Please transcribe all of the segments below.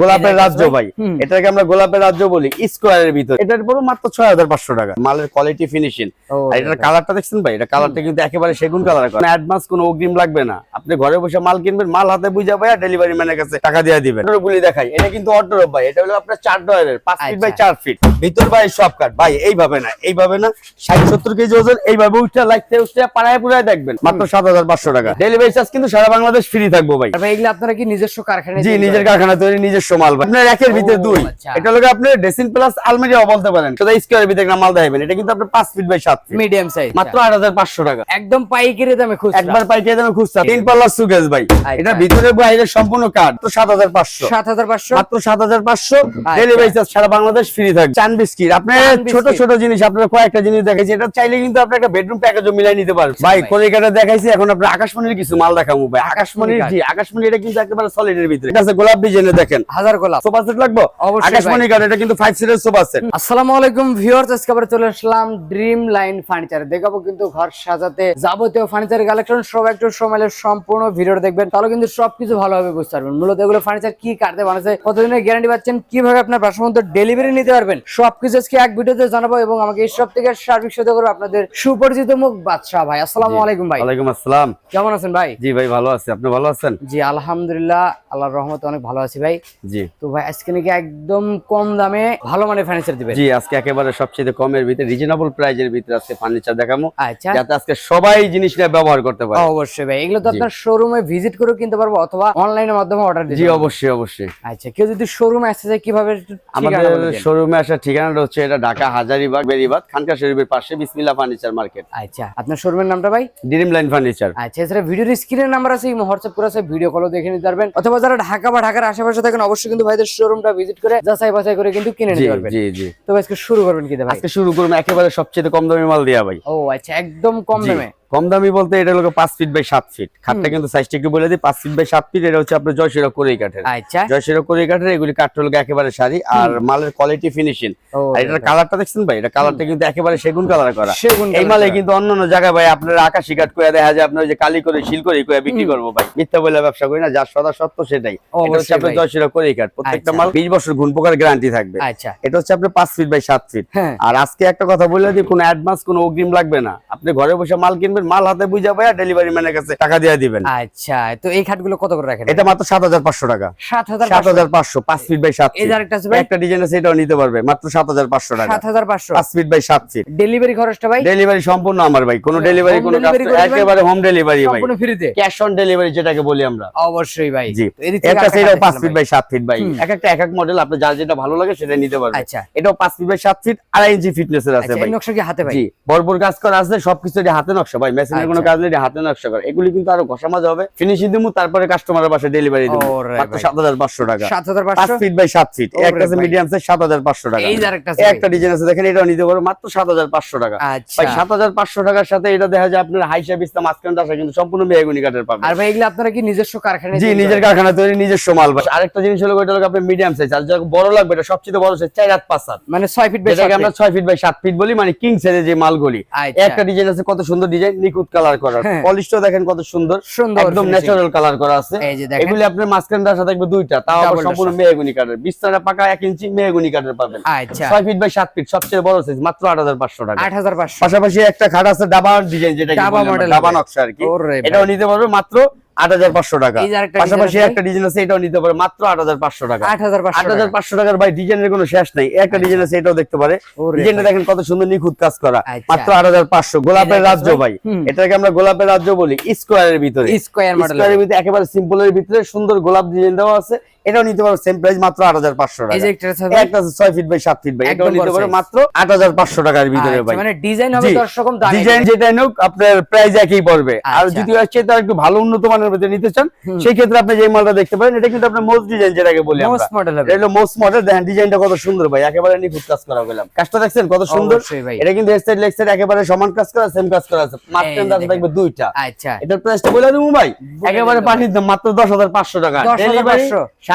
গোলাপের রাজ্য ভাই? এটাকে আমরা গোলাপের রাজ্য বলি স্কোয়ারের ভিতর। এটার পর মাত্র ছয় হাজার পাঁচশো টাকা। মালের কোয়ালিটি ফিনিশিং আর এটার কালারটা দেখছেন ভাই? এটা কালারটা কিন্তু একেবারে সেগুন কালার করা অ্যাডভান্স কোনো অগ্রিম লাগবে না। আপনি ঘরে বসে মাল কিনবেন মাল হাতে বুঝা ভাই আর ডেলিভারি ম্যানের কাছে টাকা দিয়ে দিবেন। বলি দেখাই। এটা কিন্তু অর্ডার ভাই। এটা হলো আপনার চার ডয়ারের পাঁচ ফিট বাই আচ্ছা। চার ফিট ভিতর ভাই সব কাট ভাই এইভাবে না এইভাবে না ষাট সত্তর কেজি ওজন এইভাবে উঠতে লাগতে উঠতে পাড়ায় পুরায় দেখবেন। মাত্র সাত হাজার পাঁচশো টাকা। ডেলিভারি চার্জ কিন্তু সারা বাংলাদেশ ফ্রি থাকব ভাই। এগুলো আপনারা কি নিজস্ব কারখানা জি নিজের কারখানা তৈরি নিজস্ব মাল আপনার একের ভিতরে দুই। আচ্ছা। এটা আপনার ড্রেসিং প্লাস আলমারিও বলতে পারেন। সেটা স্কোয়ারের ভিতরে মাল দেখাবেন। এটা কিন্তু আপনার পাঁচ ফিট বাই সাত ফিট মিডিয়াম সাইজ মাত্র আট হাজার পাঁচশো টাকা। একদম পাইকারি দামে খুচরা। একবার পাইকারি দামে তিন পাল্লার ভাই। আচ্ছা। এটা ভিতরে বাইরে সম্পূর্ণ কাঠ তো সাত হাজার পাঁচশো। সাত হাজার পাঁচশো? মাত্র সাত হাজার পাঁচশো। ডেলিভারি চার্জ সারা বাংলাদেশ ফ্রি থাকবে। চান বিস্কিট। আপনার ছোট ছোট জিনিস আপনার কয়েকটা জিনিস দেখাইছি। এটা চাইলে কিন্তু আপনি একটা বেডরুম প্যাকেজও মিলাই নিতে পারবেন। ভাই। কলিকাটা দেখাইছি এখন আপনার আকাশমণির কিছু মাল দেখাবো ভাই। আকাশমণির। জি আকাশমণি এটা কিন্তু একেবারে সলিডের ভিতরে। এটা আছে গোলাপ ডিজাইনে দেখেন। হাজার গোলাপ। সোফা সেট লাগবো? আকাশমণি কাঠ এটা কিন্তু ফাইভ সিটের সোফা সেট। আসসালামু আলাইকুম ভিউয়ার্স আজকে আবার চলে আসলাম ড্রিম লাইন ফার্নিচার দেখাবো কিন্তু ঘর সাজাতে যাবতীয় ফার্নিচার কালেকশন সব একটু সময়ের সম্পূর্ণ ভিডিও দেখবেন। তাহলে কিন্তু সবকিছু ভালোভাবে বুঝতে পারবেন। মূলত এগুলো ফার্নিচার কি কাটতে বানাচ্ছে কতদিনের গ্যারান্টি পাচ্ছেন কীভাবে আপনার বাসার ডেলিভারি নিতে পারবেন সবকিছু আজকে এক ভিডিওতে জানাব এবং আমাকে এই সব থেকে সার্বিক করব আপনাদের সুপরিচিত মুখ বাদশাহ ভাই। আসসালামু আলাইকুম ভাই। ওয়ালাইকুম আসসালাম। কেমন আছেন ভাই? জি ভাই ভালো আছি। আপনি ভালো আছেন? জি আলহামদুলিল্লাহ আল্লাহর রহমতে অনেক ভালো আছি ভাই। জি। তো ভাই আজকে নাকি একদম কম দামে ভালো মানের ফার্নিচার দিবেন। জি আজকে একেবারে সবচেয়ে কমের ভিতরে রিজনেবল প্রাইজের ভিতরে আজকে ফার্নিচার দেখাবো। আচ্ছা। যাতে আজকে সবাই জিনিসটা ব্যবহার করতে পারে। অবশ্যই ভাই এগুলো তো আপনার শোরুমে ভিজিট করেও কিনতে পারব অথবা অনলাইনের মাধ্যমে অর্ডার দিতে জি অবশ্যই অবশ্যই। আচ্ছা কেউ যদি শোরুমে আসতে চায় কীভাবে আমাদের শোরুমে আসার ঠিকানাটা হচ্ছে এটা ঢাকা হাজারিবাগ বেরিবাদ খানকা শরীফের পাশে বিসমিল্লা ফার্নিচার মার্কেট আচ্ছা আপনার শোরুমের নামটা ভাই? ড্রিম লাইন ফার্নিচার আচ্ছা এছাড়া ভিডিওর স্ক্রিনের নাম্বার আছে হোয়াটসঅ্যাপ করে আছে ভিডিও কলও দেখে নিতে পারবেন। অথবা যারা ঢাকা বা ঢাকার আশেপাশে থাকেন অবশ্যই কিন্তু ভাইদের শোরুমটা ভিজিট করে যাচাই বাছাই করে কিন্তু কিনে নিতে পারবেন। জি জি। তো আজকে শুরু করবেন কি আজকে শুরু করবেন একেবারে সবচেয়ে কম দামে মাল দিয়া ভাই। ও আচ্ছা একদম কম দামে? কম দামি বলতে এটা হলো পাঁচ ফিট বাই সাত ফিট খাটটা কিন্তু সাইজটা একটু বলে দিই পাঁচ ফিট বাই সাত ফিট এটা হচ্ছে আপনার জয়শিরা করেই কাঠের। আচ্ছা। জয়শিরা করেই কাঠের এগুলি কাঠ হলো একেবারে সারি আর মালের কোয়ালিটি ফিনিশিং আর এটার কালারটা দেখছেন ভাই? এটা কালারটা কিন্তু একেবারে সেগুন কালার করা। সেগুন এই মালে করা। কিন্তু অন্যান্য জায়গায় ভাই আপনার আকাশি কাঠ করে দেখা যায় আপনার ওই যে কালি করে শিল করে করে বিক্রি করব ভাই। মিথ্যা বলে ব্যবসা করি না যার সদা সত্য সেটাই। এটা হচ্ছে আপনার। জয়শিরা করেই কাঠ। প্রত্যেকটা আচ্ছা। মাল বিশ বছর ঘুণ পোকার গ্যারান্টি থাকবে। আচ্ছা। এটা হচ্ছে আপনার পাঁচ ফিট বাই সাত ফিট হ্যাঁ। আর আজকে একটা কথা বলে দিই কোনো অ্যাডভান্স কোনো অগ্রিম লাগবে না। আপনি ঘরে বসে মাল কিনবেন মাল হাতে বুঝা ভাই ডেলিভারি ম্যানের কাছে টাকা দিয়ে দিবেন। আচ্ছা তো এই খাটগুলো কত করে রাখেন? এটা মাত্র সাত হাজার পাঁচশো টাকা। সাত হাজার সাত হাজার পাঁচশো পাঁচ ফিট বাই সাত এই ফিট যে আরেকটা আছে ভাই। একটা ডিজাইন আছে এটাও নিতে পারবে মাত্র সাত হাজার পাঁচশো টাকা। সাত হাজার পাঁচশো? পাঁচ ফিট বাই সাত ফিট ডেলিভারি খরচটা ভাই? ডেলিভারি সম্পূর্ণ আমার ভাই কোনো ডেলিভারি কোনো কাজ একেবারে হোম ডেলিভারি ভাই। সম্পূর্ণ ফ্রিতে ক্যাশ অন ডেলিভারি যেটাকে বলি আমরা। অবশ্যই ভাই। জি। সেটাও খাট পাঁচ ফিট বাই সাত ফিট ভাই। এক একটা এক এক মডেল আপনার যার যেটা ভালো লাগে সেটা নিতে পারবে আচ্ছা। এটাও পাঁচ ফিট বাই সাত ফিট আড়াই ইঞ্চি ফিটনেস এর আছে আচ্ছা ভাই। নকশা কি হাতে ভাই? জি। বরবর কাজ করা আছে সবকিছু এটা হাতে নকশা ভাই। মেশিনের কোনো আচ্ছা। কাজ নেই হাতে নকশা করা। এগুলি কিন্তু আরও ঘষা মাজা হবে। ফিনিশিং দিমু তারপরে কাস্টমারের পাশে ডেলিভারি দিমু। মাত্র ভাই। সাত হাজার পাঁচশো টাকা। সাত হাজার পাঁচ ফিট বাই সাত ফিট ওরে একটা আছে মিডিয়াম সাইজ সাত হাজার পাঁচশো টাকা। এই যে আরেকটা আছে। একটা ডিজাইন আছে দেখেন এটাও নিতে পারব মাত্র সাত হাজার পাঁচশো টাকা। আচ্ছা। ভাই সাত হাজার পাঁচশো টাকার সাথে এটা দেখা যায় আপনার হাইসা বিস্তা মাঝখান আসা কিন্তু সম্পূর্ণ মেহগুনি কাঠের পাবেন আর ভাই এগুলো আপনারা কি নিজস্ব কারখানায় জি নিজের কারখানা তৈরি নিজস্ব মাল ভাই আরেকটা জিনিস হলো ওইটা হলো আপনার মিডিয়াম সাইজ আর যারা বড় লাগবে এটা সবচেয়ে বড় সাইজ চার হাত পাঁচ হাত। মানে ছয় ফিট বাই আমরা ছয় ফিট বাই সাত ফিট বলি মানে কিং সাইজের যে মালগুলি। আচ্ছা। একটা ডিজাইন আছে কত সুন্দর ডিজাইন নিখুঁত কালার করা হ্যাঁ। পলিশটা দেখেন কত সুন্দর। সুন্দর একদম ন্যাচারাল কালার করা আছে। এই যে দেখেন। এগুলি আপনার মাঝখানটা আসা থাকবে দুইটা তাও আবার সম্পূর্ণ। মেহগুনি কাঠের বিস্তারা পাকা এক ইঞ্চি মেহগুনি কাঠের পাবেন। আচ্ছা। ছয় ফিট বাই সাত ফিট সবচেয়ে বড় সাইজ মাত্র আট হাজার পাঁচশো টাকা। আট হাজার পাঁচশো। পাশাপাশি একটা খাট আছে ডাবা ডিজাইন যেটা ডাবা মডেল ডাবা নকশা আর কি। এটাও নিতে পারবে মাত্র আট হাজার পাঁচশো টাকা। এই যে আরেকটা পাশাপাশি একটা ডিজাইন আছে এটাও নিতে পারে মাত্র আট হাজার পাঁচশো টাকা। আট হাজার পাঁচশো টাকার ভাই ডিজাইনের কোনো শেষ নেই। একটা ডিজাইন আছে এটাও দেখতে পারে। ডিজাইনটা দেখেন কত সুন্দর নিখুঁত কাজ করা। আচ্ছা। মাত্র আট হাজার পাঁচশো। গোলাপের রাজ্য ভাই। এটাকে আমরা গোলাপের রাজ্য বলি স্কোয়ারের ভিতরে। স্কোয়ার স্কোয়ারের ভিতরে একেবারে সিম্পলের ভিতরে সুন্দর গোলাপ ডিজাইন দেওয়া আছে। এটাও নিতে পারো সেম প্রাইস মাত্র আট হাজার পাঁচশো টাকা। একটা আছে ছয় ফিট বাই সাত ফিট ভাই। এটাও নিতে পারো মাত্র আট হাজার পাঁচশো টাকার ভিতরে আচ্ছা, ভাই। মানে ডিজাইন হবে। দশ রকম ডিজাইন যেটা নোক আপনার প্রাইস একই পড়বে। আর আচ্ছা। যদি হচ্ছে তার একটু ভালো উন্নত মানের ভিতরে নিতে চান সেই ক্ষেত্রে আপনি যে মালটা দেখতে পারেন এটা কিন্তু আপনার মোস্ট ডিজাইন যেটাকে বলি আমরা। মোস্ট মডেল এটা হলো মোস্ট মডেল দেখেন ডিজাইনটা কত সুন্দর ভাই। একেবারে নিখুঁত কাজ করা গেলাম কাজটা দেখছেন কত সুন্দর। এটা কিন্তু হেডসেট লেগসেট একেবারে সমান কাজ করা সেম কাজ করা আছে। দাঁড়া দেখেন। থাকবে দুইটা। আচ্ছা। এটার প্রাইসটা বলে দেবো ভাই। একেবারে পাঠিয়ে দাম মাত্র দশ হাজার পাঁচশো টাকা। 10,500 ডেলিভারি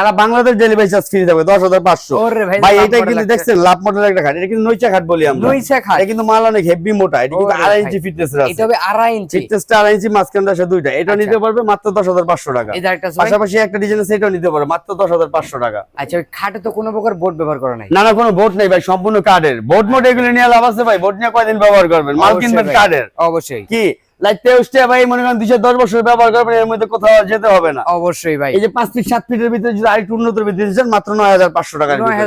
সারা বাংলাদেশ ডেলিভারি চার্জ ফ্রি থাকবে দশ হাজার পাঁচশো। ভাই, এটা কিন্তু দেখছেন লাভ মডেল একটা খাট। এটা কিন্তু নইচা খাট বলি আমরা। নইচা খাট? এটা কিন্তু মাল অনেক হেভি মোটা। এটা কিন্তু আড়াই ইঞ্চি ফিটনেস এটা হবে আড়াই ইঞ্চি। ফিটনেসটা আড়াই ইঞ্চি মাঝখানটা আছে দুইটা। এটা আচ্ছা। নিতে পারবে মাত্র দশ হাজার পাঁচশো টাকা। আছে। পাশাপাশি একটা ডিজাইন সেটাও নিতে পারবে মাত্র দশ হাজার পাঁচশো টাকা। আচ্ছা ওই খাটে তো কোনো প্রকার বোর্ড ব্যবহার করা নাই? না না কোনো বোর্ড নেই ভাই সম্পূর্ণ কার্ডের বোর্ড মোড এগুলো নিয়ে লাভ আছে ভাই। বোর্ড নিয়ে কয়দিন ব্যবহার করবেন? মাল কিনবেন। কার্ডের অবশ্যই। কি? লাইট তেউসটা ভাই মনে করেন দুশো দশ বছর ব্যবহার করবেন এর মধ্যে কোথাও যেতে হবে না। অবশ্যই ভাই। এই যে পাঁচ ফিট সাত ফিটের ভিতরে যদি আরেকটু উন্নত ভিতরে দিচ্ছেন মাত্র নয় হাজার পাঁচশো টাকা নয়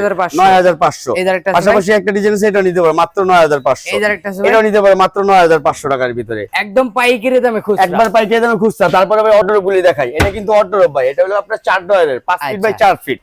হাজার পাঁচশো। এই যে আরেকটা পাশাপাশি একটা ডিজাইন সেটা নিতে পারবে মাত্র নয় হাজার পাঁচশো। এই যে আরেকটা আছে ভাই। এটাও নিতে পারবে মাত্র নয় হাজার পাঁচশো টাকার ভিতরে। একদম পাইকারি দামে খুচরা। একবার পাইকারি দামে খুঁজছা তারপরে ভাই গুলি দেখাই। এটা কিন্তু অর্ডার ভাই এটা হলো আপনার চার ডয়ারের পাঁচ ফিট বাই আচ্ছা। চার ফিট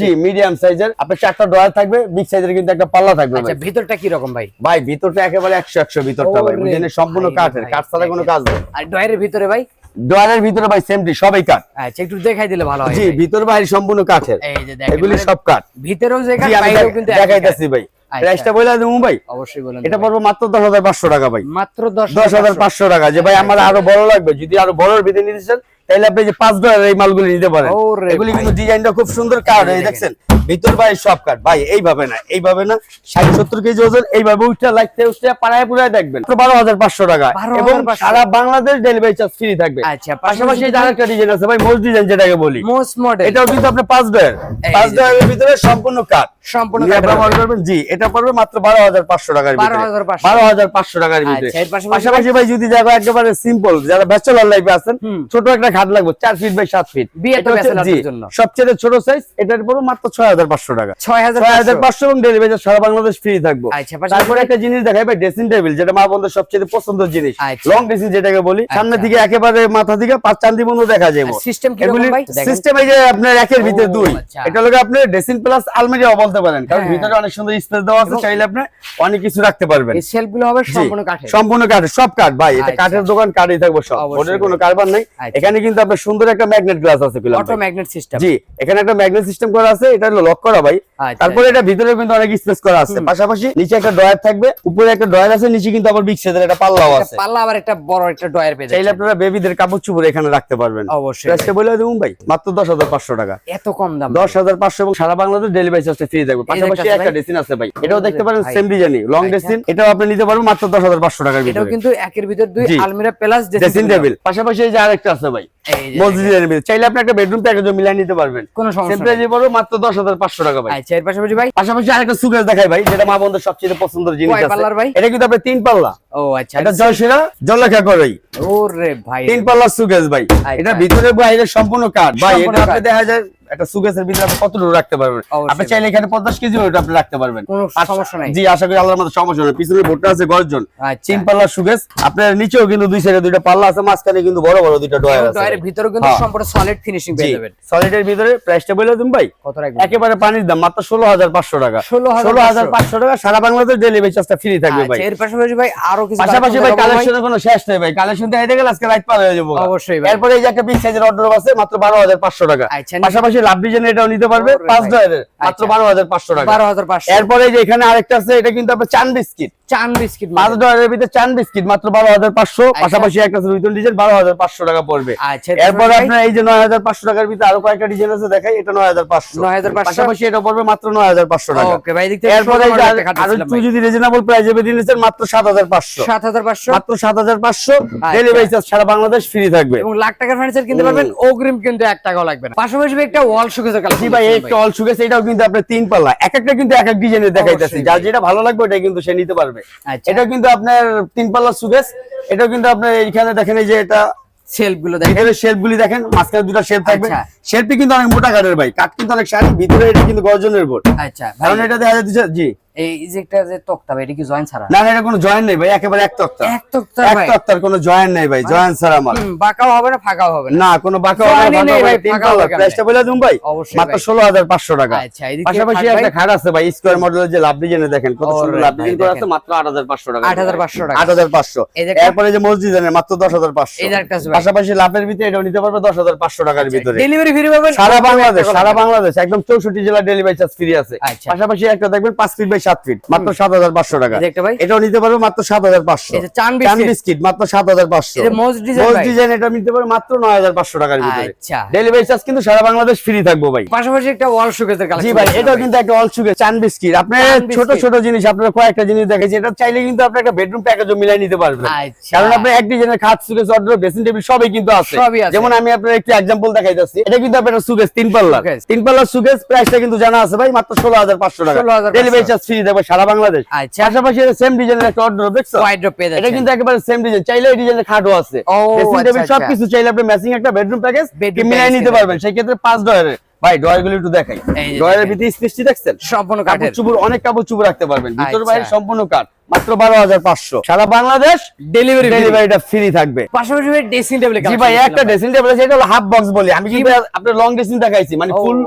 জি মিডিয়াম সাইজের আপনার চারটা ডয়ার থাকবে বিগ সাইজের কিন্তু একটা পাল্লা থাকবে আচ্ছা ভিতরটা কি রকম ভাই? ভাই ভিতরটা একেবারে একশো একশো ভিতরটা ভাই সম্পূর্ণ কাঠের কাঠ ছাড়া কোনো কাজ নেই। আর ডয়ারের ভিতরে ভাই? ডয়ারের ভিতরে ভাই সেমটি সবাই কাঠ। আচ্ছা একটু দেখাই দিলে ভালো হয় জি ভিতর বাইরে সম্পূর্ণ কাঠের। এই যে দেখেন এগুলি সব কাঠ। ভিতরেও যে কাঠ বাইরেও কিন্তু। দেখাইতেছি ভাই। আচ্ছা। প্রাইসটা বলে দেবো ভাই। অবশ্যই বলেন এটা পড়ব মাত্র দশ হাজার পাঁচশো টাকা ভাই। মাত্র দশ দশ হাজার পাঁচশো টাকা। যে ভাই আমার আরও বড় লাগবে। যদি আরও বড় ভিতরে নিতে চান তাহলে আপনি যে পাঁচ ডলার এই মালগুলি নিতে পারেন। এগুলি। কিন্তু ডিজাইনটা খুব সুন্দর কাঠ। দেখছেন? ভিতর ভাই সব কাঠ। ভাই এইভাবে না এইভাবে না ষাট সত্তর কেজি ওজন এইভাবে উঠতে লাগতে উঠতে পাড়ায় পুরায় দেখবেন। বারো হাজার পাঁচশো টাকা। এবং সারা বাংলাদেশ ডেলিভারি চার্জ ফ্রি থাকবে। আচ্ছা পাশাপাশি আরেকটা ডিজাইন আছে ভাই মোস্ট ডিজাইন যেটাকে বলি। মোস্ট মডেল এটাও কিন্তু আপনার পাঁচ ডয়ার পাঁচ যে। ভিতরে সম্পূর্ণ কাঠ। সম্পূর্ণ ব্যবহার করবেন জি এটা পড়বে মাত্র বারো হাজার পাঁচশো টাকার ভিতরে। বারো হাজার পাঁচশো। টাকার ভিতরে। আচ্ছা, পাশাপাশি পাশাপাশি ভাই যদি জায়গা একেবারে সিম্পল যারা ব্যাচেলর লাইফে আছেন ছোট একটা খাট লাগবে চার ফিট বাই সাত ফিট। সবচেয়ে ছোট সাইজ এটার পড়বে মাত্র ছয় হাজার। হাজার পাঁচশো টাকা। ছয় হাজার পাঁচশো এবং ডেলিভারি সারা বাংলাদেশ ফ্রি থাকব। আচ্ছা, তারপরে একটা জিনিস দেখাই ভাই ড্রেসিং টেবিল যেটা মা বন্ধুর সবচেয়ে পছন্দের জিনিস। আচ্ছা। লং ড্রেসিং যেটাকে বলি সামনে আচ্ছা। দিকে একেবারে মাথা পাঁচ চান্দি বন্ধু দেখা যাবে সিস্টেম। সিস্টেম এই যে আপনার একের ভিতরে দুই। আচ্ছা। এটা আপনি ড্রেসিং প্লাস আলমারিও বলতে পারেন। কারণ হ্যাঁ। ভিতরে অনেক সুন্দর স্পেস দেওয়া আছে চাইলে আপনি অনেক কিছু রাখতে পারবেন। এই সেলফগুলো হবে সম্পূর্ণ কাঠের। সম্পূর্ণ কাঠের সব কাঠ ভাই। এটা আচ্ছা। কাঠের দোকান কাঠই থাকবে সব। কোনো কারবার নাই। আচ্ছা। এখানে কিন্তু আপনার সুন্দর একটা ম্যাগনেট গ্লাস আছে অটো ম্যাগনেট সিস্টেম জি এখানে একটা ম্যাগনেট সিস্টেম করা আছে এটা হলো লক করা ভাই। আচ্ছা। তারপরে এটা ভিতরে কিন্তু অনেক স্পেস করা আছে। পাশাপাশি নিচে একটা ডয়ার থাকবে উপরে একটা ডয়ার আছে নিচে কিন্তু আবার বিগ সাইজের একটা পাল্লাও আছে। পাল্লা আবার একটা বড় একটা ডয়ার পেয়ে চাইলে। আপনারা বেবিদের কাপড় চুপড় এখানে রাখতে পারবেন। অবশ্যই প্রাইসটা বলে দেবো ভাই মাত্র দশ হাজার পাঁচশো টাকা। এত কম দাম। দশ হাজার পাঁচশো এবং সারা বাংলাদেশ ডেলিভারি চার্জটা ফ্রি থাকবে। পাশাপাশি একটা ডেসিন আছে ভাই। এটাও দেখতে পারেন। সেম ডিজাইনই লং আচ্ছা। ডেসিন এটাও আপনি নিতে পারবেন মাত্র দশ হাজার পাঁচশো টাকার এটাও ভিতরে। কিন্তু একের ভিতর দুই আলমিরা প্লাস ড্রেসিং টেবিল পাশাপাশি এই যে আরেকটা আছে ভাই মসজিদের ভিতরে। চাইলে আপনি একটা বেডরুম প্যাকেজও মিলাই নিতে পারবেন। কোনো সমস্যা সেম নেই। প্রাইজে মাত্র দশ হাজার পাঁচশো টাকা ভাই। আচ্ছা এর পাশাপাশি ভাই? পাশাপাশি আরেকটা সুকেস দেখাই ভাই যেটা মা বন্ধুর সবচেয়ে পছন্দের জিনিস পাল্লার ভাই? এটা কিন্তু আপনার তিন পাল্লা। ও আচ্ছা এটা জয়সেরা জললেখা করেই। ওরে ভাই। তিন পাল্লা সুকেস ভাই। আচ্ছা। এটা ভিতরে বাইরে সম্পূর্ণ কাঠ। ভাই এটা আপনি দেখা যায় একটা সুকেসের ভিতরে আপনি কতটুকু রাখতে পারবেন? আপনি চাইলে এখানে পঞ্চাশ কেজি ওটা আপনি রাখতে পারবেন। কোনো সমস্যা নাই। জি আশা করি আল্লাহর মতো সমস্যা নেই পিছনে ভোটটা আছে গর্জন। আচ্ছা। তিন পাল্লার সুকেস আপনার নিচেও কিন্তু দুই সাইডে দুইটা পাল্লা আছে মাঝখানে কিন্তু বড় বড় দুইটা ডয়ার আছে। ডয়ারের ভিতরে কিন্তু হ্যাঁ। সম্পূর্ণ সলিড ফিনিশিং পেয়ে যাবেন। সলিডের ভিতরে প্রাইসটা বলে দিন ভাই। কত রাখবেন? একেবারে পানির দাম মাত্র ষোলো হাজার পাঁচশো টাকা। 16,500 ষোলো হাজার পাঁচশো। টাকা সারা বাংলাদেশ ডেলিভারি চার্জটা ফ্রি থাকবে ভাই। আচ্ছা এর পাশাপাশি ভাই আরও কিছু পাশাপাশি ভাই কালেকশনের কোনো শেষ নেই ভাই। কালেকশন দেখাইতে গেলে আজকে রাইট পার হয়ে যাব। অবশ্যই ভাই। এরপরে এই যে একটা বিগ সাইজের অর্ডার আছে মাত্র বারো হাজার পাঁচশো টাকা। আচ্ছা, পাশাপাশি লাভ ডিজাইন এটাও নিতে পারবে পাঁচ ভাই। ডয়ারের মাত্র আচ্ছা। বারো হাজার পাঁচশো টাকা বারো হাজার পাঁচশো এরপরে যে এখানে আরেকটা আছে এটা কিন্তু আপনার চান বিস্কিট চান বিস্কিট পাঁচ ডয়ারের ভিতরে চান বিস্কিট মাত্র বারো হাজার পাঁচশো পাশাপাশি একটা রুইতন ডিজাইন বারো হাজার পাঁচশো টাকা পড়বে। আচ্ছা, এরপরে আপনার এই যে নয় হাজার পাঁচশো টাকার ভিতরে আরও কয়েকটা ডিজাইন আছে দেখাই এটা নয় হাজার পাঁচশো। 9,500 পাশাপাশি এটা পড়বে মাত্র নয় হাজার পাঁচশো টাকা। এরপরে আর- একটু যদি রিজনেবল প্রাইসে দিলেন মাত্র সাত হাজার পাঁচশো। সাত হাজার পাঁচশো? মাত্র সাত হাজার পাঁচশো। আচ্ছা। ডেলিভারি চার্জ সারা বাংলাদেশ ফ্রি থাকবে। এবং লাখ টাকার ফার্নিচার কিনতে পারবেন অগ্রিম কিন্তু এক টাকাও লাগবে না। পাশাপাশি একটা ওয়াল শোকেসের জি ভাই একটা অল সুগেস এটাও কিন্তু আপনার তিন পাল্লা। এক একটা কিন্তু এক এক ডিজাইনের দেখাইতেছি। যার যেটা ভালো লাগবে ওটা কিন্তু সে নিতে পারবে। আচ্ছা। এটা কিন্তু আপনার তিন পাল্লা সুবেস এটা কিন্তু আপনার এইখানে দেখেন এই যে এটা সেলফগুলো দেখেন। ভিতরে শেলফ গুলি দেখেন মাঝখানে দুটো শেলফ থাকবে। আচ্ছা। কিন্তু অনেক মোটা কাঠের ভাই। কাঠ কিন্তু অনেক শাড়ি ভিতরে এটা কিন্তু গর্জনের বোর্ড। আচ্ছা কারণ এটা দেখা যাচ্ছে জি। এই যে একটা যে তক্তা এটা কি জয়েন্ট ছাড়া? না না এটা কোনো জয়েন্ট নেই ভাই একেবারে এক তক্তা। এক তক্তা এক তক্তার কোনো জয়েন্ট নেই ভাই জয়েন্ট ছাড়া মাল বাঁকাও হবে না ফাঁকাও হবে না। না কোনো বাঁকা হবে না, ভাই, হবে না, তিন ফাঁকা পাল্লা। হবে প্রাইসটা বলে দিন ভাই মাত্র। ষোলো হাজার টাকা। আচ্ছা, এদিকে পাশাপাশি একটা খাট আছে ভাই স্কোয়ার মডেলের যে লাভ ডিজাইনে দেখেন কত সুন্দর লাভ ডিজাইন করা আছে মাত্র আট হাজার পাঁচশো টাকা। 8,500 টাকা। আট হাজার পাঁচশো। এই যে একটা- এরপরে যে মসজিদের মাত্র দশ হাজার পাঁচশো। এই একটা আছে পাশাপাশি লাভের ভিতরে এটাও নিতে পারবে দশ হাজার পাঁচশো টাকার ভিতরে। ডেলিভারি ফ্রি পাবেন? সারা বাংলাদেশ সারা বাংলাদেশ একদম চৌষট্টি জেলা ডেলিভারি চার্জ ফ্রি আছে। আচ্ছা। পাশাপাশি একটা দেখবেন পাঁচ ফিট বাই সাত ফিট মাত্র সাত হাজার পাঁচশো টাকা। এটাও নিতে পারবে মাত্র সাত হাজার পাঁচশো। চান বিস্কিট। মাত্র সাত হাজার পাঁচশো। ডিজাইন এটা নিতে পারবে মাত্র নয় হাজার পাঁচশো টাকার ভিতরে। আচ্ছা। ডেলিভারি চার্জ কিন্তু সারা বাংলাদেশ ফ্রি থাকব ভাই। পাশাপাশি একটা শোকেসের জি ভাই এটাও কিন্তু একটা অল চান বিস্কিট। আপনার ছোট ছোট জিনিস আপনার কয়েকটা জিনিস দেখেছি এটা চাইলে কিন্তু আপনি একটা বেডরুম প্যাকেজও মিলাই নিতে পারবেন। আচ্ছা। কারণ আপনি এক ডিজাইনের খাট সুকেস অর্ডার ড্রেসিং টেবিল সবই কিন্তু আছে। যেমন আমি আপনার একটি এক্সাম্পল দেখাইতেছি। এটা কিন্তু আপনার সুকেস তিন পাল্লা। তিন পাল্লার সুকেস প্রাইসটা কিন্তু জানা আছে ভাই মাত্র ষোলো হাজার পাঁচশো টাকা। ডেলিভারি চার্জ ফ্রি দেবো সারা বাংলাদেশ। আচ্ছা। পাশাপাশি সেম ডিজাইনের একটা অর্ডার দেখছ? এটা কিন্তু একেবারে সেম ডিজাইন চাইলে এই ডিজাইনের খাটও আছে। আচ্ছা, আচ্ছা। সবকিছু চাইলে আপনি ম্যাচিং একটা বেডরুম প্যাকেজ মিলাই নিতে পারবেন। সেই ক্ষেত্রে পাঁচ ডয়ারের ভাই ডয়ার একটু দেখাই। এই যে ডয়ারের দেখেন। ভিতরে স্পেসটি দেখছেন? সম্পূর্ণ কাপড় চুপুর অনেক কাপড় চুপুর রাখতে পারবেন। ভিতর। বাইরে সম্পূর্ণ কাঠ। মাত্র বারো হাজার পাঁচশো। সারা বাংলাদেশ ডেলিভারি ডেলিভারিটা ফ্রি থাকবে। পাশাপাশি ড্রেসিং টেবিল জি ভাই একটা ড্রেসিং টেবিল আছে এটা হলো হাফ বক্স বলি। আমি কিন্তু আপনার লং ড্রেসিং দেখাইছি। মানে ফুল।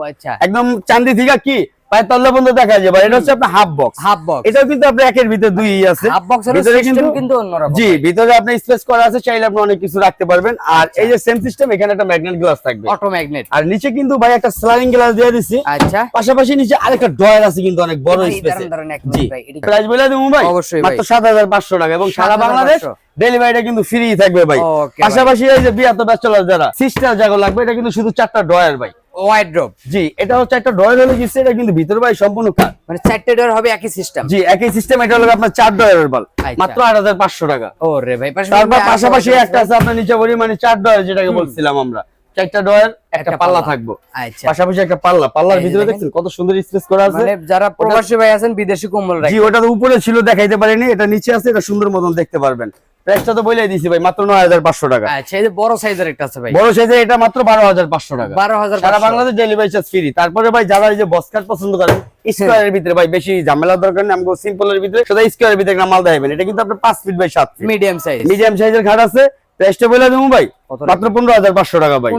একদম চান্দি থেকে কি? পায়ের বন্ধ দেখা যায় এটা হচ্ছে আপনার হাফ বক্স হাফ বক্স এটাও কিন্তু আপনার একের ভিতরে দুই আছে। হাফ বক্সের ভিতরে সিস্টেম কিন্তু অন্যরকম। জি ভিতরে আপনি স্পেস করা আছে চাইলে আপনি অনেক কিছু রাখতে পারবেন। আর এই যে সেম সিস্টেম এখানে একটা ম্যাগনেট গ্লাস থাকবে। অটো ম্যাগনেট আর নিচে কিন্তু ভাই একটা স্লাইডিং গ্লাস দিয়ে দিছি। আচ্ছা। পাশাপাশি নিচে আরেকটা ড্রয়ার আছে কিন্তু অনেক বড় স্পেসে জি। ভাই, এদিকে- প্রাইস বলে দেবো ভাই? অবশ্যই মাত্র সাত হাজার পাঁচশো টাকা এবং সারা 7,500 বাংলাদেশ ডেলিভারিটা কিন্তু ফ্রি থাকবে ভাই। পাশাপাশি এই যে বিয়াত ব্যাচেলার যারা সিস্টার জায়গা লাগবে এটা কিন্তু শুধু চারটা ড্রয়ার ভাই। ওয়াইড্রপ জি এটা হচ্ছে একটা ড্রয়ার হলে গেছে এটা কিন্তু ভিতরে ভাই সম্পূর্ণ কাজ মানে চারটে ডোর হবে একই সিস্টেম জি একই সিস্টেম এটা হলো আপনার চার ড্রয়ারের বাল আচ্ছা। মাত্র আট হাজার পাঁচশো টাকা। ও ভাই তারপর পাশাপাশি একটা আছে আপনার নিচে বলি মানে চার ড্রয়ার যেটাকে বলছিলাম আমরা। চারটা একটা পাল্লা। থাকব। আচ্ছা। পাশাপাশি একটা পাল্লা। পাল্লার ভিতরে দেখছেন কত সুন্দর স্পেস করা আছে। মানে যারা প্রবাসী ভাই আছেন বিদেশি কম্বল জি ওটা উপরে ছিল দেখাইতে পারিনি। এটা নিচে আছে এটা সুন্দর মতন দেখতে পারবেন। প্রাইসটা তো বলে দিছি ভাই মাত্র নয় হাজার পাঁচশো টাকা। আচ্ছা এই যে বড় সাইজের একটা আছে ভাই। বড় সাইজের এটা মাত্র বারো হাজার পাঁচশো টাকা। বারো হাজার সারা বাংলাদেশ ডেলিভারি চার্জ ফ্রি তারপরে ভাই যারা এই যে বস কাট পছন্দ করেন স্কোয়ারের ভিতরে ভাই বেশি ঝামেলা দরকার নেই আমগো সিম্পলের ভিতরে। সদা স্কোয়ারের ভিতরে একটা মাল দেখাবেন এটা কিন্তু আপনার পাঁচ ফিট বাই সাত ফিট মিডিয়াম সাইজ মিডিয়াম সাইজের খাট আছে। প্রাইসটা বলে দেবো ভাই মাত্র পনেরো হাজার পাঁচশো টাকা ভাই।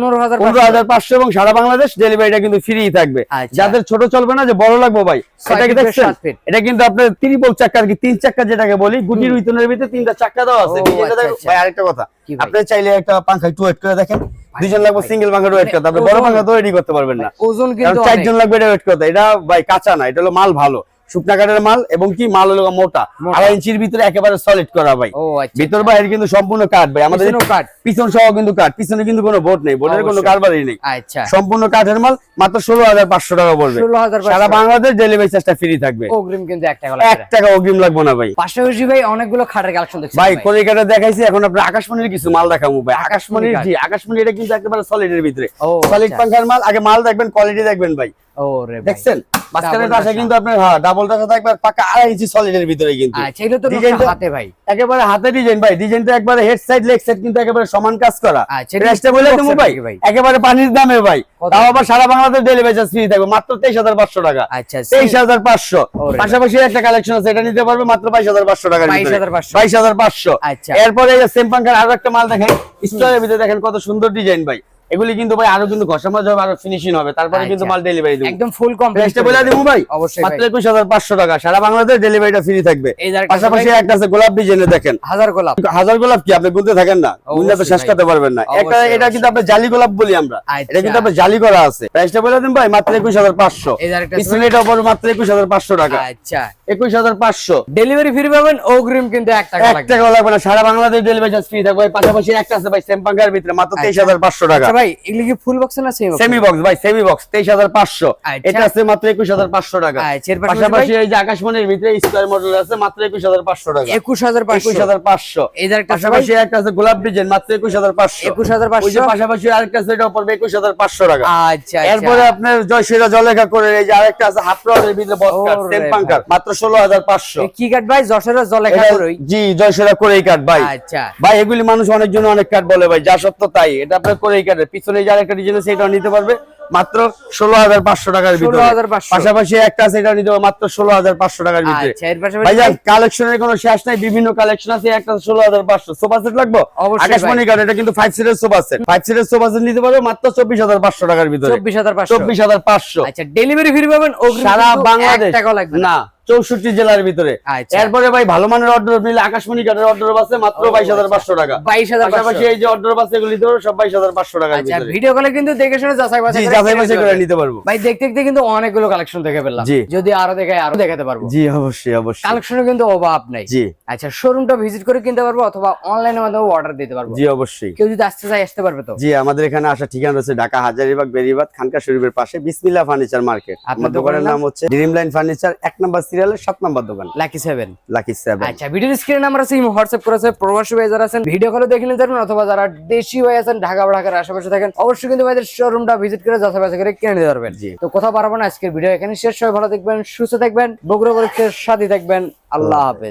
পনেরো হাজার পাঁচশো। এবং সারা বাংলাদেশ ডেলিভারিটা কিন্তু ফ্রি থাকবে। আচ্ছা। যাদের ছোট চলবে না যে বড় লাগবে ভাই এটা কি দেখছেন? এটা কিন্তু আপনার ত্রিপল চাক্কা কি তিন চাক্কা যেটাকে বলি গুটির উইতনের ভিতরে তিনটা চাক্কা দেওয়া আছে। আচ্ছা। আচ্ছা। ভাই আরেকটা কথা। আপনি চাইলে একটা পাঙ্খা একটু ওয়েট করে দেখেন। দুজন লাগবে সিঙ্গেল পাঙ্খা ওয়েট করতে আপনি বড় ওজন- পাঙ্খা তো রেডি করতে পারবেন না। ওজন কিন্তু চারজন লাগবে এটা ওয়েট করতে। এটা ভাই কাঁচা না এটা হলো মাল ভালো। শুকনা কাঠের মাল এবং কি মাল হলো মোটা। আড়াই ইঞ্চির ভিতরে একেবারে সলিড করা ভাই। আচ্ছা ভিতর বাইরে কিন্তু সম্পূর্ণ কাঠ ভাই। আমাদের পিছন সহ কিন্তু কাঠ। পিছনে কিন্তু কোনো বোর্ড নেই। বোর্ডের কোনো কারবারই নেই। আচ্ছা। সম্পূর্ণ কাঠের মাল মাত্র ষোলো হাজার পাঁচশো টাকা পড়বে। 16,500 সারা বাংলাদেশ ডেলিভারি চার্জটা ফ্রি থাকবে। অগ্রিম কিন্তু এক টাকা এক টাকা অগ্রিম লাগবে না ভাই। পাশাপাশি ভাই অনেকগুলো খাটের কালেকশন দেখছি ভাই কলিকাটা দেখাইছি এখন আপনার আকাশমণির কিছু মাল দেখাবো ভাই। আকাশমণির কাঠ। জি আকাশমণি এটা কিন্তু একেবারে সলিডের ভিতরে। সলিড আচ্ছা। পাঙ্খার মাল। আগে মাল দেখবেন কোয়ালিটি দেখবেন ভাই। দেখছেন। কিন্তু আপনার হ্যাঁ ডাবল টাসা থাকবে পাকা আড়াই ইঞ্চি সলিডের ভিতরে কিন্তু। আচ্ছা এগুলো তো হাতে ভাই। একেবারে হাতে ডিজাইন ভাই। ডিজাইনটা একবারে হেড সাইড লেগ সাইড কিন্তু একেবারে সমান কাজ করা। আচ্ছা, প্রাইসটা বলে দেবো ভাই? একেবারে পানির দামে ভাই। তাও আবার সারা বাংলাদেশ ডেলিভারি চার্জ ফ্রি থাকবে। মাত্র তেইশ হাজার পাঁচশো টাকা। আচ্ছা তেইশ হাজার পাঁচশো। ওরে পাশাপাশি একটা কালেকশন আছে এটা নিতে পারবে মাত্র বাইশ হাজার পাঁচশো টাকা 22,500 বাইশ হাজার পাঁচশো। আচ্ছা। এরপরে এই যে সেম পাঙ্কার আরও একটা মাল দেখেন। স্টোরের ভিতরে দেখেন কত সুন্দর ডিজাইন ভাই। এগুলি কিন্তু ভাই আরও কিন্তু ঘষা হবে আরও ফিনিশিং হবে। তারপরে কিন্তু আচ্ছা। মাল ডেলিভারি দেবো। একদম ফুল কমপ্লিট বলে দেবো ভাই। অবশ্যই মাত্র ভাই। একুশ হাজার পাঁচশো টাকা। সারা বাংলাদেশ ডেলিভারিটা ফ্রি থাকবে। পাশাপাশি একটা আছে গোলাপ ডিজাইনে দেখেন। হাজার গোলাপ। হাজার গোলাপ কি? আপনি গুনতে থাকেন না। গুনলে তো শেষ করতে পারবেন না। একটা এটা কিন্তু আপনার জালি গোলাপ বলি আমরা। আচ্ছা। এটা কিন্তু আপনার জালি করা আছে। প্রাইসটা বলে দিন ভাই মাত্র একুশ হাজার পাঁচশো। এই যে আরেকটা এটা পড়বে মাত্র একুশ হাজার পাঁচশো টাকা। আচ্ছা। একুশ হাজার পাঁচশো। ডেলিভারি ফ্রি পাবেন অগ্রিম কিন্তু এক টাকা এক লাগবে। টাকা লাগবে না। সারা বাংলাদেশ ডেলিভারি ফ্রি থাকবে। পাশাপাশি একটা আছে ভাই সেমপাঙ্গার ভিতরে মাত্র তেইশ হাজার পাঁচশো টাকা। আচ্ছা ভাই এগুলি কি ফুল বক্স না সেম সেমি বক্স ভাই সেমি বক্স তেইশ হাজার পাঁচশো। আচ্ছা। এটা আছে মাত্র একুশ হাজার পাঁচশো টাকা। আচ্ছা, পাশাপাশি এই যে আকাশমণির ভিতরে স্কোয়ার মডেল আছে মাত্র একুশ হাজার পাঁচশো টাকা। একুশ হাজার একুশ পাঁচশো হাজার পাঁচশো। এই যে আরেকটা পাশাপাশি একটা আছে গোলাপ ডিজাইন মাত্র একুশ হাজার পাঁচশো। একুশ হাজার ওই যে পাশাপাশি আরেকটা আছে এটা পড়বে একুশ হাজার পাঁচশো টাকা। আচ্ছা এরপরে আপনার জয়শ্রীরা জলেখা করে এই যে আরেকটা আছে হাফ রডের ভিতরে সেম পাঙ্কার মাত্র ষোলো হাজার পাঁচশো। এই কি কাট ভাই? যশোরের জল লেখা এটা- করই। জি জয়শ্রীরা করেই কাট ভাই। আচ্ছা। ভাই এগুলি মানুষ অনেকজন অনেক কাঠ বলে ভাই যা সত্য তাই। এটা আপনার করেই কাটের পিছনে যে আরেকটা ডিজাইন আছে সেটাও নিতে পারবে। মাত্র ষোলো হাজার পাঁচশো টাকার ভিতরে। পাশাপাশি একটা আছে এটা নিতে মাত্র ষোলো হাজার পাঁচশো টাকার ভিতরে। আচ্ছা কালেকশনের কোনো শেষ নাই বিভিন্ন কালেকশন আছে একটা ষোলো হাজার পাঁচশো। সোফা সেট লাগবে? আকাশমণি কাঠ এটা কিন্তু ফাইভ সিটের সোফা সেট। ফাইভ সিটের সোফা সেট নিতে পারবে মাত্র চব্বিশ হাজার পাঁচশো টাকার ভিতরে। চব্বিশ হাজার পাঁচশো। চব্বিশ হাজার পাঁচশো। আচ্ছা ডেলিভারি ফ্রি পাবেন সারা বাংলাদেশ। না। চৌষট্টি জেলার ভিতরে। আচ্ছা। এরপরে ভাই ভালো মানের অর্ডার নিলে আকাশমণি কাঠের অর্ডার আছে মাত্র বাইশ হাজার পাঁচশো টাকা। বাইশ হাজার পাশাপাশি এই যে অর্ডার আছে এগুলি ধরো সব বাইশ হাজার পাঁচশো আচ্ছা ভিডিও কলে কিন্তু দেখে শুনে যাচাই বাছাই যাচাই বাছাই করে নিতে পারব। ভাই দেখতে দেখতে কিন্তু অনেকগুলো কালেকশন দেখে ফেললাম। যদি আরও দেখাই আরও দেখাতে পারব। জি অবশ্যই অবশ্যই। কালেকশনের কিন্তু অভাব নাই। জি। আচ্ছা শোরুমটা ভিজিট করে কিনতে পারব অথবা অনলাইনের মাধ্যমে অর্ডার দিতে পারব। জি অবশ্যই। কেউ যদি আসতে চায় আসতে পারবে তো? জি আমাদের এখানে আসা ঠিকানা রয়েছে ঢাকা হাজারিবাগ বেরিবাদ খানকা শরীফের পাশে বিসমিল্লা ফার্নিচার মার্কেট। আপনার দোকানের নাম হচ্ছে ড্রিম লাইন ফার্নিচার এক নাম্বার সিরিয়ালের সাত নাম্বার দোকান। লাকি সেভেন লাকি সেভেন আচ্ছা ভিডিওর স্ক্রিনে নাম্বার আছে হোয়াটসঅ্যাপ করেছে প্রবাসী ভাই যারা আছেন ভিডিও কলে দেখে নিতে পারবেন অথবা যারা দেশি হয়ে আছেন ঢাকা বা ঢাকার আশেপাশে থাকেন অবশ্যই কিন্তু ভাইদের শোরুমটা ভিজিট করে যাচাই করে কিনে নিতে পারবেন। তো কোথাও পারব না আজকের ভিডিও এখানে শেষ। হয়ে ভালো দেখবেন সুস্থ থাকবেন বগুড়া পরীক্ষার সাথে থাকবেন। আল্লাহ হাফেজ।